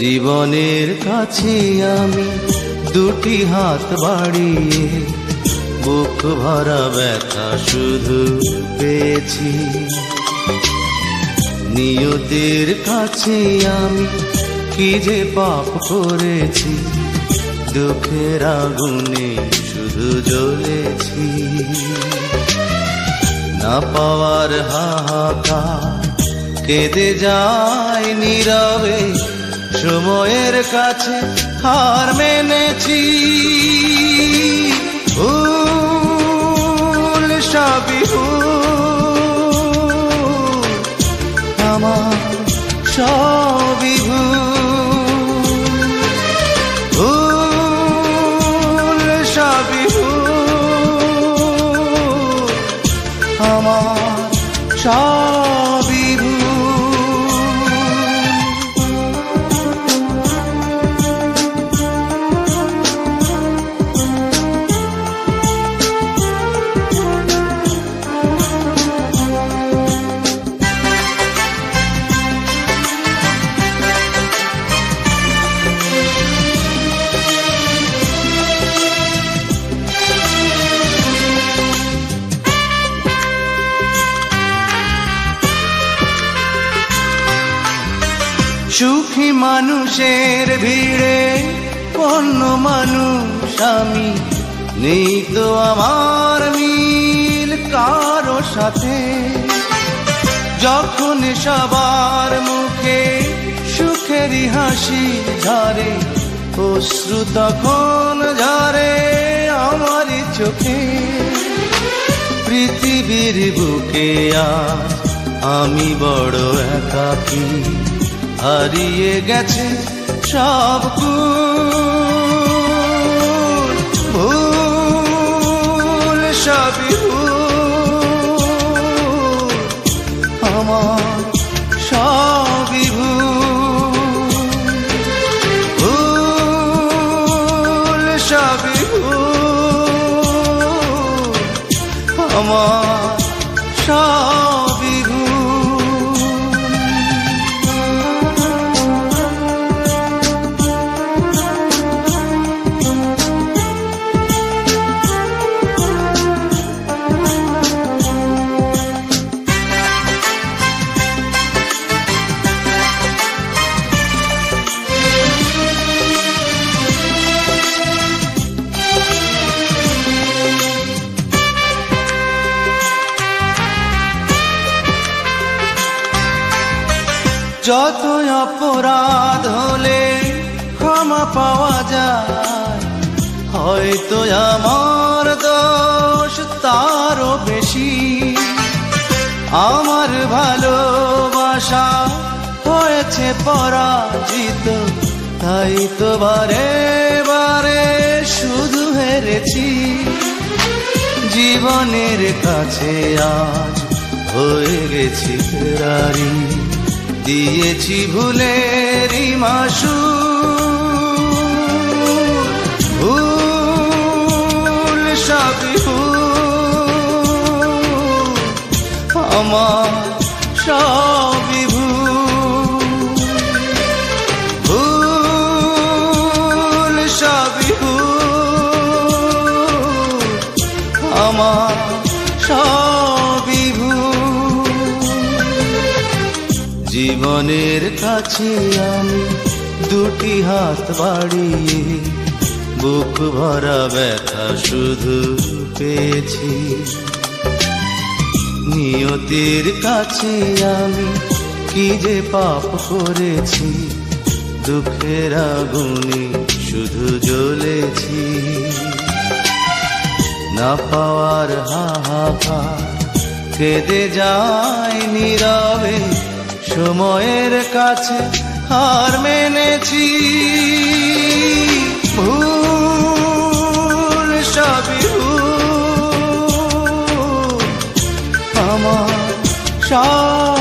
জীবনের কাছে আমি দুটি হাত বাড়িয়ে বুক ভরা ব্যথা শুধু পেয়েছি। নিয়তির কাছে আমি কি যে পাপ করেছি, দুঃখের আগুনে শুধু জ্বলেছি। না পাওয়ার হাহাকার কেঁদে যায় নীরবে সময়ের কাছে হার মেনেছি। ভুল সবই ভুল আমার সবই ভুল সবই ভুল আমার সবই সুখী মানুষের ভিড়ে অন্য মানুষ আমি। নেই তো আমার মিল কারও সাথে। যখন সবার মুখে সুখেরই হাসি ঝরে, অশ্রু তখন ঝরে আমার চোখে। পৃথিবীর বুকে আমি বড় একাকী। হারিয়ে গেছে সব কুল ভুল সবই ভুল আমার সবই ভুল ভুল সবই ভুল আমার সবই যত অপরাধ হলে ক্ষমা পাওয়া যায়। হয়তো আমার দোষ তারও বেশি। আমার ভালোবাসা হয়েছে পরাজিত, তাই তো বারে বারে শুধু হেরেছি। জীবনের কাছে আজ হয়ে গেছি ফেরারি। দিয়েছি ভুলের মাসু জীবনের কাছে আমি দুটি হাত বাড়িয়ে বুক ভরা ব্যথা শুধু পেয়েছি। নিয়তির কাছে আমি কি যে পাপ করেছি, দুঃখের আগুনে শুধু জ্বলেছি। না পাওয়ার হাহাকার কেঁদে যায় নীরবে সময়ের কাছে হার মেনেছি। ভুল সবই আমার সব